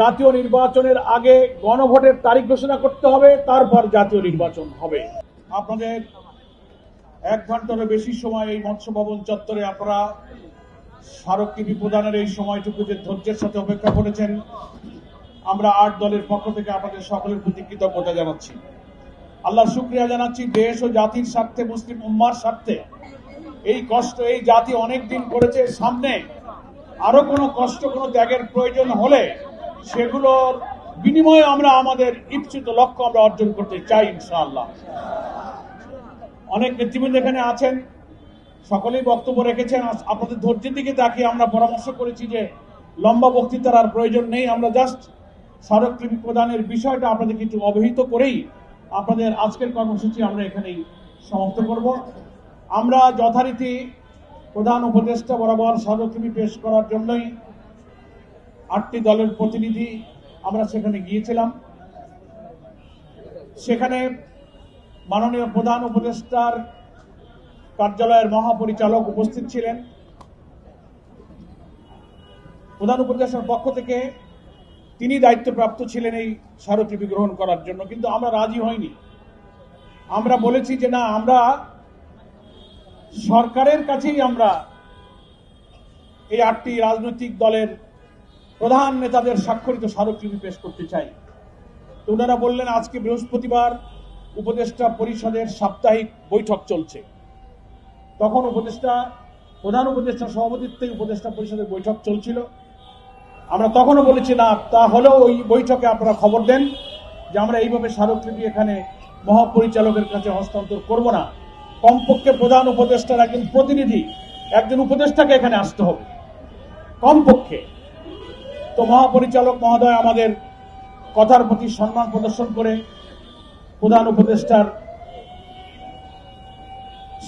জাতীয় নির্বাচনের আগে গণভোটের তারিখ ঘোষণা করতে হবে, তারপর জাতীয় নির্বাচন হবে। আপনাদের এক ঘন্টারও বেশি সময় এই মৎস্য ভবন চত্বরে আপনারা স্মারকলিপি প্রদানের এই সময়টুকু যে ধৈর্যের সাথে অপেক্ষা করেছেন, আমরা আট দলের পক্ষ থেকে আপনাদের সকলের প্রতি কৃতজ্ঞতা জানাচ্ছি। আল্লাহ শুক্রিয়া জানাচ্ছি, দেশ ও জাতির স্বার্থে, মুসলিম উম্মার স্বার্থে। এই কষ্ট, এই জাতি অনেক দিন করেছে, সামনে আরও কোনো কষ্ট, কোনো ত্যাগের প্রয়োজন হলে সেগুলোর বিনিময়ে আমরা আমাদের ইচ্ছিত লক্ষ্য আমরা অর্জন করতে চাই, ইনশাআল্লাহ। অনেক নেতৃবৃন্দ এখানে আছেন, সকলেই বক্তব্য রেখেছেন। আপনাদের ধৈর্যের দিকে তাকিয়ে আমরা পরামর্শ করেছি যে লম্বা বক্তৃতার আর প্রয়োজন নেই। আমরা জাস্ট স্মারকলিপি প্রদানের বিষয়টা আপনাদেরকে একটু অবহিত করেই আপনাদের আজকের কর্মসূচি আমরা এখানেই সমাপ্ত করব। আমরা যথারীতি প্রধান উপদেষ্টা বরাবর স্মারকলিপি পেশ করার জন্যই আটটি দলের প্রতিনিধি আমরা সেখানে গিয়েছিলাম। সেখানে মাননীয় প্রধান উপদেষ্টার কার্যালয়ের মহাপরিচালক উপস্থিত ছিলেন। প্রধান উপদেষ্টার পক্ষ থেকে তিনি দায়িত্বপ্রাপ্ত ছিলেন এই স্মারকলিপি গ্রহণ করার জন্য, কিন্তু আমরা রাজি হইনি। আমরা বলেছি যে না, আমরা সরকারের কাছেই আমরা এই আটটি রাজনৈতিক দলের প্রধান নেতাদের স্বাক্ষরিত স্মারকলিপি পেশ করতে চাই। তো ওনারা বললেন, আজকে বৃহস্পতিবার উপদেষ্টা পরিষদের সাপ্তাহিক বৈঠক চলছে। তখন উপদেষ্টা, প্রধান উপদেষ্টা সভাপতিত্বে উপদেষ্টা পরিষদের বৈঠক চলছিল। আমরা তখনও বলেছি, না তাহলেও ওই বৈঠকে আপনারা খবর দেন যে আমরা এইভাবে স্মারকলিপি এখানে মহাপরিচালকের কাছে হস্তান্তর করব না। কমপক্ষে প্রধান উপদেষ্টার একজন প্রতিনিধি, একজন উপদেষ্টাকে এখানে আসতে হবে। কমপক্ষে। তো মহাপরিচালক মহোদয় আমাদের কথার প্রতি সম্মান প্রদর্শন করে প্রধান উপদেষ্টার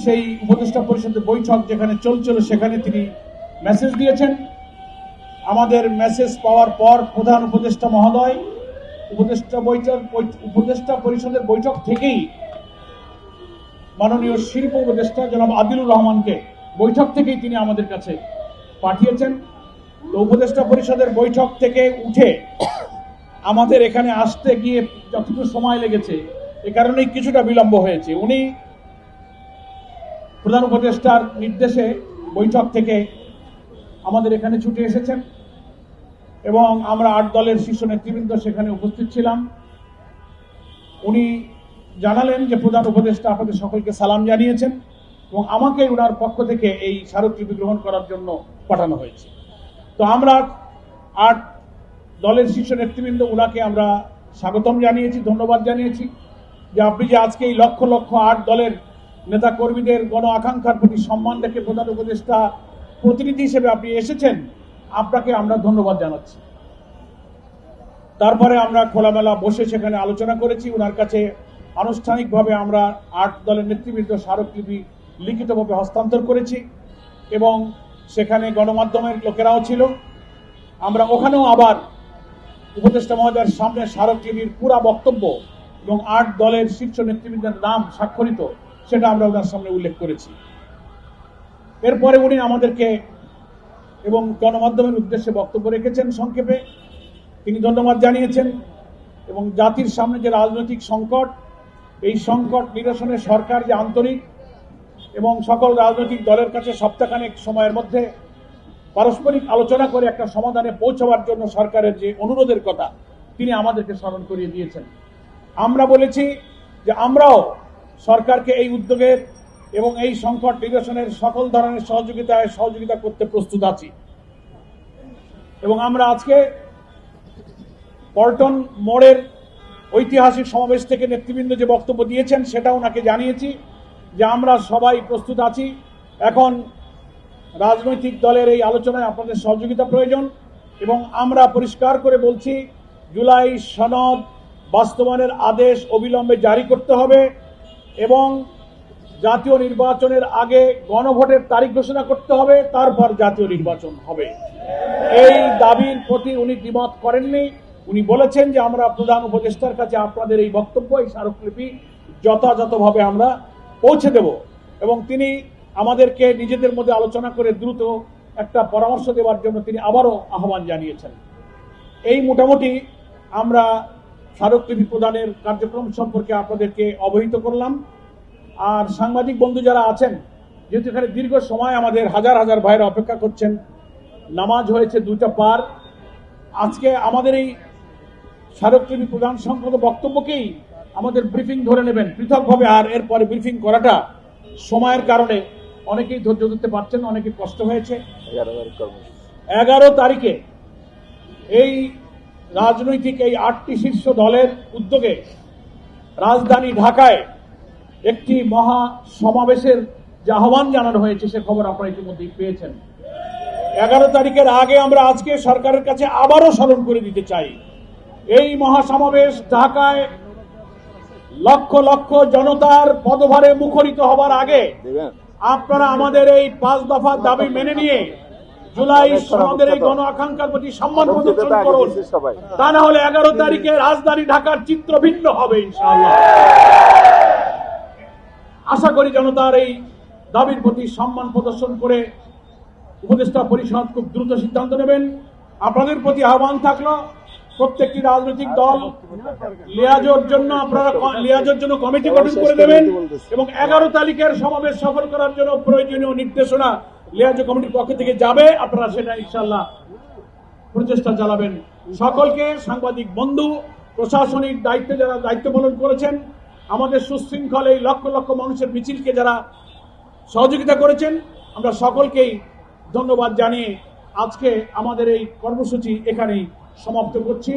সেই উপদেষ্টা পরিষদের বৈঠক যেখানে চলছিল, সেখানে তিনি মেসেজ দিয়েছেন। আমাদের মেসেজ পাওয়ার পর প্রধান উপদেষ্টা মহোদয় উপদেষ্টা বৈঠক, উপদেষ্টা পরিষদের বৈঠক থেকেই মাননীয় শিল্প উপদেষ্টা জনাব আদিলুর রহমানকে বৈঠক থেকেই তিনি আমাদের কাছে পাঠিয়েছেন। তো উপদেষ্টা পরিষদের বৈঠক থেকে উঠে আমাদের এখানে আসতে গিয়ে যতটুকু সময় লেগেছে, এ কারণেই কিছুটা বিলম্ব হয়েছে। উনি প্রধান উপদেষ্টার নির্দেশে বৈঠক থেকে আমাদের এখানে ছুটে এসেছেন এবং আমরা আট দলের শীর্ষ নেতৃবৃন্দ সেখানে উপস্থিত ছিলাম। উনি জানালেন যে প্রধান উপদেষ্টা আপনাদের সকলকে সালাম জানিয়েছেন এবং আমাকে ওনার পক্ষ থেকে এই স্মারকলিপি গ্রহণ করার জন্য পাঠানো হয়েছে। তো আমরা আট দলের শীর্ষ নেতৃবৃন্দ ওনাকে আমরা স্বাগতম জানিয়েছি, ধন্যবাদ জানিয়েছি যে আপনি যে আজকে এই লক্ষ লক্ষ আট দলের নেতা কর্মীদের গণ আকাঙ্ক্ষার প্রতি সম্মান দেখে প্রধান উপদেষ্টা প্রতিনিধি হিসেবে আপনি এসেছেন, আপনাকে আমরা ধন্যবাদ জানাচ্ছি। তারপরে আমরা খোলামেলা বসে সেখানে আলোচনা করেছি ওনার কাছে আনুষ্ঠানিকভাবে আমরা আট দলের নেতৃবৃন্দ স্মারকলিপি লিখিতভাবে হস্তান্তর করেছি এবং সেখানে গণমাধ্যমের লোকেরাও ছিল। আমরা ওখানেও আবার উপদেষ্টা মহোদয়ের সামনে স্মারক স্মারকলিপির পুরা বক্তব্য এবং আট দলের শীর্ষ নেতৃবৃন্দের নাম স্বাক্ষরিত, সেটা আমরা ওনার সামনে উল্লেখ করেছি। এরপরে উনি আমাদেরকে এবং গণমাধ্যমের উদ্দেশ্যে বক্তব্য রেখেছেন সংক্ষেপে। তিনি ধন্যবাদ জানিয়েছেন এবং জাতির সামনে যে রাজনৈতিক সংকট, এই সংকট নিরসনে সরকার যে আন্তরিক এবং সকল রাজনৈতিক দলের কাছে সপ্তাহখানেক সময়ের মধ্যে পারস্পরিক আলোচনা করে একটা সমাধানে পৌঁছাবার জন্য সরকারের যে অনুরোধের কথা, তিনি আমাদেরকে স্মরণ করিয়ে দিয়েছেন। আমরা বলেছি যে আমরাও সরকারকে এই উদ্যোগের এবং এই সংকট নিরসনের সকল ধরনের সহযোগিতায় সহযোগিতা করতে প্রস্তুত আছি। এবং আমরা আজকে পল্টন মোড়ের ঐতিহাসিক সমাবেশ থেকে নেতৃবৃন্দ যে বক্তব্য দিয়েছেন সেটা ওনাকে জানিয়েছি। যে আমরা সবাই প্রস্তুত আছি। এখন রাজনৈতিক দলের এই আলোচনায় আপনাদের সহযোগিতা প্রয়োজন এবং আমরা পরিষ্কার করে বলছি, জুলাই সনদ বাস্তবায়নের আদেশ অবিলম্বে জারি করতে হবে এবং জাতীয় নির্বাচনের আগে গণভোটের তারিখ ঘোষণা করতে হবে, তারপর জাতীয় নির্বাচন হবে। এই দাবির প্রতি উনি দ্বিমত করেননি। উনি বলেছেন যে আমরা প্রধান উপদেষ্টার কাছে আপনাদের এই বক্তব্য, এই স্মারকলিপি যথাযথভাবে আমরা পৌঁছে দেব এবং তিনি আমাদেরকে নিজেদের মধ্যে আলোচনা করে দ্রুত একটা পরামর্শ দেওয়ার জন্য তিনি আবারও আহ্বান জানিয়েছেন। এই মোটামুটি আমরা স্মারকলিপি প্রদানের কার্যক্রম সম্পর্কে আপনাদেরকে অবহিত করলাম। আর সাংবাদিক বন্ধু যারা আছেন, যেহেতু এখানে দীর্ঘ সময় আমাদের হাজার হাজার ভাইরা অপেক্ষা করছেন, নামাজ হয়েছে দুইটা পার। আজকে আমাদের এই স্মারকলিপি প্রদান সংক্রান্ত বক্তব্যকেই আমাদের ব্রিফিং ধরে নেবেন। পৃথকভাবে আর এরপরে ব্রিফিং করাটা সময়ের কারণে অনেকেই ধৈর্য ধরতে পারছেন অনেকে কষ্ট হয়েছে। এগারো তারিখে এই রাজনৈতিক এই আটটি শীর্ষ দলের উদ্যোগে রাজধানী ঢাকায় একটি মহা সমাবেশের যে আহ্বান জানানো হয়েছে সে খবর আপনারা ইতিমধ্যেই পেয়েছেন। এগারো তারিখের আগে আমরা আজকে সরকারের কাছে আবারও স্মরণ করে দিতে চাই। এই মহাসমাবেশ ঢাকায় লক্ষ লক্ষ জনতার পদভারে মুখরিত হবার আগে আপনারা আমাদের এই পাঁচ দফা দাবি মেনে নিয়ে জুলাই আমাদের এই গণ আকাঙ্ক্ষার প্রতি সম্মান প্রদর্শন করুন। তা না হলে এগারো তারিখে রাজধানী ঢাকার চিত্র ভিন্ন হবে ইনশাআল্লাহ। আশা করি জনতার এই দাবির প্রতি সম্মান প্রদর্শন করে উপদেষ্টা পরিষদ খুব দ্রুত সিদ্ধান্ত নেবেন। আপনাদের প্রতি আহ্বান থাকল প্রত্যেকটি রাজনৈতিক দল লিয়াজোর জন্য আপনারা লিয়াজোর জন্য কমিটি গঠন করে দেবেন এবং এগারো তারিখের সমাবেশ সফল করার জন্য প্রয়োজনীয় নির্দেশনা লিয়াজো কমিটির পক্ষ থেকে যাবে। আপনারা সেটা ইনশাল্লাহ প্রচেষ্টা চালাবেন। সকলকে সাংবাদিক বন্ধু, প্রশাসনিক দায়িত্বে যারা দায়িত্ব পালন করেছেন, আমাদের সুশৃঙ্খল এই লক্ষ লক্ষ মানুষের মিছিলকে যারা সহযোগিতা করেছেন, আমরা সকলকেই ধন্যবাদ জানিয়ে আজকে আমাদের এই কর্মসূচি এখানেই সমাপ্ত করছি।